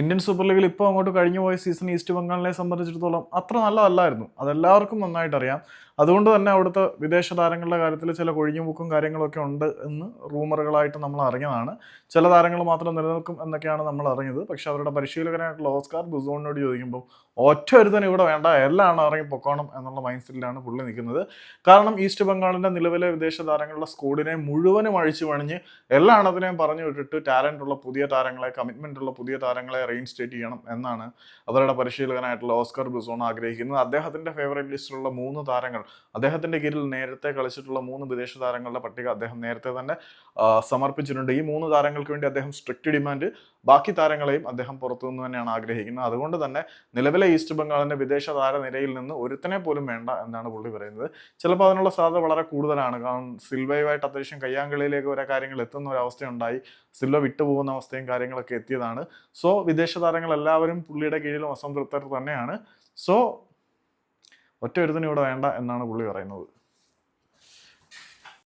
Indian super ലീഗിൽ ഇപ്പോൾ അങ്ങോട്ട് കഴിഞ്ഞു പോയ സീസൺ ഈസ്റ്റ് ബംഗാളിനെ സംബന്ധിച്ചിടത്തോളം അത്ര നല്ലതല്ലായിരുന്നു. അതെല്ലാവർക്കും നന്നായിട്ട് അറിയാം അതുകൊണ്ട് തന്നെ അവിടുത്തെ വിദേശ താരങ്ങളുടെ കാര്യത്തിൽ ചില കൊഴിഞ്ഞുമുക്കും കാര്യങ്ങളൊക്കെ ഉണ്ട് എന്ന് റൂമറുകളായിട്ട് നമ്മൾ അറിഞ്ഞതാണ്. ചില താരങ്ങൾ മാത്രം നിലനിൽക്കും എന്നൊക്കെയാണ് നമ്മൾ അറിഞ്ഞത്. പക്ഷെ അവരുടെ പരിശീലകനായിട്ടുള്ള ഓസ്കാർ ബുസോണിനോട് ചോദിക്കുമ്പോൾ ഒറ്റ ഒരുത്തനും ഇവിടെ വേണ്ട എല്ലാം ഇറങ്ങി പൊക്കോണം എന്നുള്ള മൈൻഡ് സെറ്റിലാണ് പുള്ളി നിൽക്കുന്നത്. കാരണം ഈസ്റ്റ് ബംഗാളിന്റെ നിലവിലെ വിദേശ താരങ്ങളുടെ സ്കൂളിനെ മുഴുവനും അഴിച്ചു പണിഞ്ഞ് എല്ലാം എണ്ണത്തിനെയും പറഞ്ഞു വിട്ടിട്ട് ടാലന്റ് ഉള്ള പുതിയ താരങ്ങളെ കമ്മിറ്റ്മെന്റ് ഉള്ള പുതിയ താരങ്ങളെ റീഇൻസ്റ്റേറ്റ് ചെയ്യണം എന്നാണ് അവരുടെ പരിശീലകനായിട്ടുള്ള ഓസ്കാർ ബുസോൺ ആഗ്രഹിക്കുന്നത്. അദ്ദേഹത്തിന്റെ ഫേവറേറ്റ് ലിസ്റ്റിലുള്ള മൂന്ന് താരങ്ങൾ അദ്ദേഹത്തിന്റെ കീഴിൽ നേരത്തെ കളിച്ചിട്ടുള്ള മൂന്ന് വിദേശ താരങ്ങളുടെ പട്ടിക അദ്ദേഹം നേരത്തെ തന്നെ സമർപ്പിച്ചിട്ടുണ്ട്. ഈ മൂന്ന് താരങ്ങൾക്ക് വേണ്ടി അദ്ദേഹം സ്ട്രിക്റ്റ് ഡിമാൻഡ് ബാക്കി താരങ്ങളെയും അദ്ദേഹം പുറത്തുനിന്ന് തന്നെയാണ് ആഗ്രഹിക്കുന്നത്. അതുകൊണ്ട് തന്നെ നിലവിലെ ഈസ്റ്റ് ബംഗാളിന്റെ വിദേശ താരനിരയിൽ നിന്ന് ഒരുത്തനെ പോലും വേണ്ട എന്നാണ് പുള്ളി പറയുന്നത്. ചിലപ്പോൾ അതിനുള്ള സാധ്യത വളരെ കൂടുതലാണ്. കാരണം സിൽവയുമായിട്ട് അത്യാവശ്യം കയ്യാങ്കളിയിലേക്ക് വരെ കാര്യങ്ങൾ എത്തുന്ന ഒരു അവസ്ഥയുണ്ടായി. സിൽവ വിട്ടുപോകുന്ന അവസ്ഥയും കാര്യങ്ങളൊക്കെ എത്തിയതാണ്. സോ വിദേശ താരങ്ങൾ എല്ലാവരും പുള്ളിയുടെ കീഴിലും അസംതൃപ്തർ തന്നെയാണ്. സോ ഒറ്റ ഒരുത്തനും ഇവിടെ വേണ്ട എന്നാണ് പുള്ളി പറയുന്നത്.